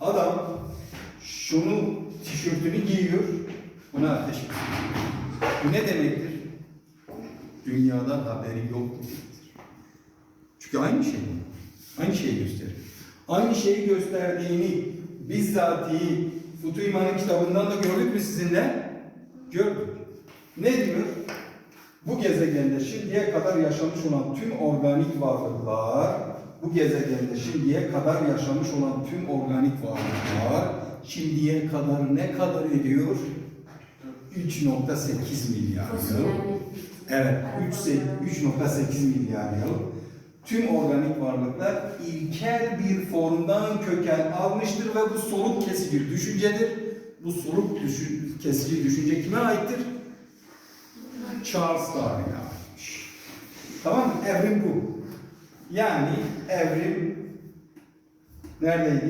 Adam şunu tişörtünü giyiyor, buna ateş. Bu ne demektir? Dünyadan haberi yok demektir. Çünkü aynı şey bu. Aynı şeyi gösterir. Aynı şeyi gösterdiğini bizzatihi Futuyman'ın kitabından da gördük mü sizinle? Gördük. Ne diyor? Bu gezegende şimdiye kadar yaşamış olan tüm organik varlıklar, bu gezegende şimdiye kadar yaşamış olan tüm organik varlıklar, şimdiye kadar ne kadar ediyor? 3.8 milyar yıl. Evet, 3.8 milyar yıl. Tüm organik varlıklar ilkel bir formdan köken almıştır ve bu soluk kesici bir düşüncedir. Bu soluk düşün, kesici düşünce kime aittir? Charles Darwin'e aitmiş. Tamam mı? Evrim bu. Yani evrim neredeydi?